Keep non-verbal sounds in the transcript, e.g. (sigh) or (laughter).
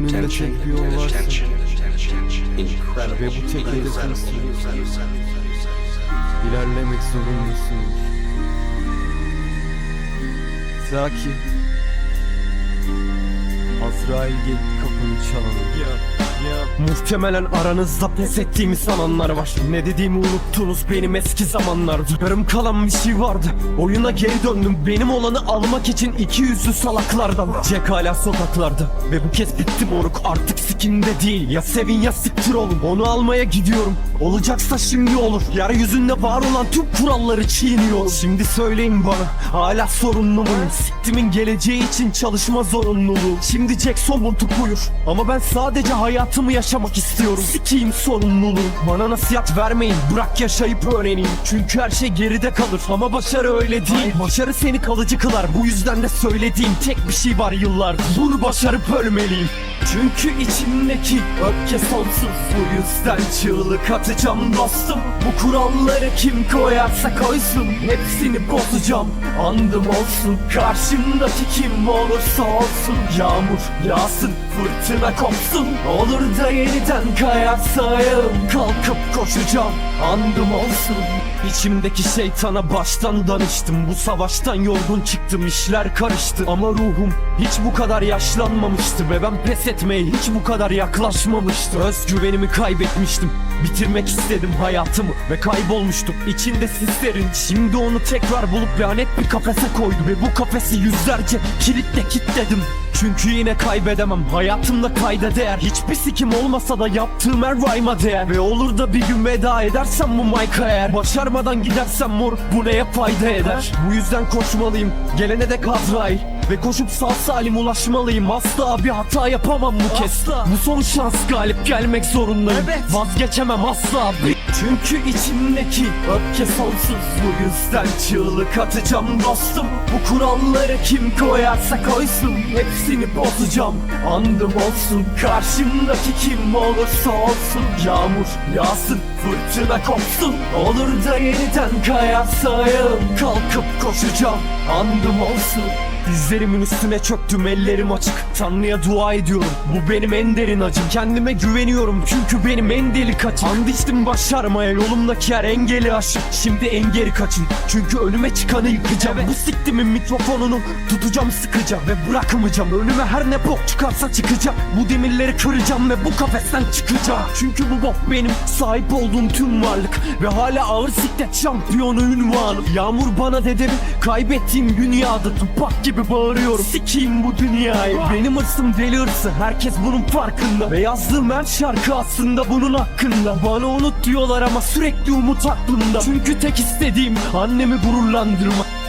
önünde tek bir yol varsa ve bu tek hedefimsin. İlerlemek zorundasın. Zaki. Azrail gelip kapını çalan. Muhtemelen aranızda pes ettiğimi sananlar var. Ne dediğimi unuttunuz benim eski zamanlar. Yarım kalan bir şey vardı. Oyuna geri döndüm. Benim olanı almak için iki yüzlü salaklardan. Jack hala sokaklarda. Ve bu kez bitti moruk. Artık sikinde değil. Ya sevin ya siktir olun. Onu almaya gidiyorum. Olacaksa şimdi olur. Yeryüzünde var olan tüm kuralları çiğniyorum. Şimdi söyleyin bana. Hala sorunlu muyum? Siktimin geleceği için çalışma zorunluluğu. Şimdi Jack somurtuk buyur. Ama ben sadece hayatımı yaşamak istiyorum (laughs) Sikiyim sorumluluğu. Bana nasihat vermeyin. Bırak yaşayıp öğreneyim. Çünkü her şey geride kalır. Ama başarı öyle değil. Başarı seni kalıcı kılar. Bu yüzden de söylediğim tek bir şey var yıllardır. Bunu başarıp ölmeliyim çünkü içimdeki öfke sonsuz. Bu yüzden çığlık atacağım dostum. Bu kuralları kim koyarsa koysun. Hepsini bozacağım. Andım olsun. Karşımdaki kim olursa olsun. Yağmur yağsın Fırtına kopsun. Olur da yeniden kayarsa ayağım Kalkıp koşacağım. Andım olsun. İçimdeki şeytana baştan danıştım. Bu savaştan yorgun çıktım. İşler karıştı. Ama ruhum hiç bu kadar yaşlanmamıştı. Ve ben pes etmeye hiç bu kadar yaklaşmamıştım. Özgüvenimi kaybetmiştim. Bitirmek istedim hayatımı ve kaybolmuştum. İçinde sislerin Şimdi onu tekrar bulup lanet bir kafese koydum Ve bu kafesi yüzlerce kilitle kilitledim. Çünkü yine kaybedemem. Hayatımda kayda değer. Hiçbir sikim olmasa da yaptığım her rhyme'a değer. Ve olur da bir gün veda edersem bu mic'a eğer. Başarmadan gidersem mor bu neye fayda eder? Bu yüzden koşmalıyım. Gelene dek Azrail ve koşup sağ salim ulaşmalıyım. Asla bir hata yapamam bu kez. Bu son şans galip gelmek zorundayım. Vazgeçemem asla. Çünkü içimdeki öfke sonsuz. Bu yüzden çığlık atacağım dostum. Bu kuralları kim koyarsa koysun. Hepsini bozacağım. Andım olsun. Karşımdaki kim olursa olsun. Yağmur yağsın Fırtına kopsun. Olur da yeniden kayarsa ayağım Kalkıp koşacağım. Andım olsun Dizlerimin üstüne çöktüm ellerim açık. Tanrı'ya dua ediyorum Bu benim en derin acım. Kendime güveniyorum çünkü benim en delik açım And içtim başarmaya yolumdaki her engeli aşıp Şimdi en geri kaçın Çünkü önüme çıkanı yıkacağım. Bu siktimin mikrofonunu tutacağım sıkıca Ve bırakmayacağım. Önüme her ne bok çıkarsa çıkacak. Bu demirleri kıracağım ve bu kafesten çıkacağım. Çünkü bu bok benim sahip olduğum tüm varlık. Ve hala ağır siklet şampiyonu ünvanım. Yağmur bana dedemi kaybettiğim dünyada Tupak gibi bağırıyorum. Sikiyim bu dünyayı. Benim hırsım deli hırsı Herkes bunun farkında. Ve yazdığım her şarkı aslında bunun hakkında. Bana unut diyorlar ama sürekli umut aklımda. Çünkü tek istediğim annemi gururlandırmak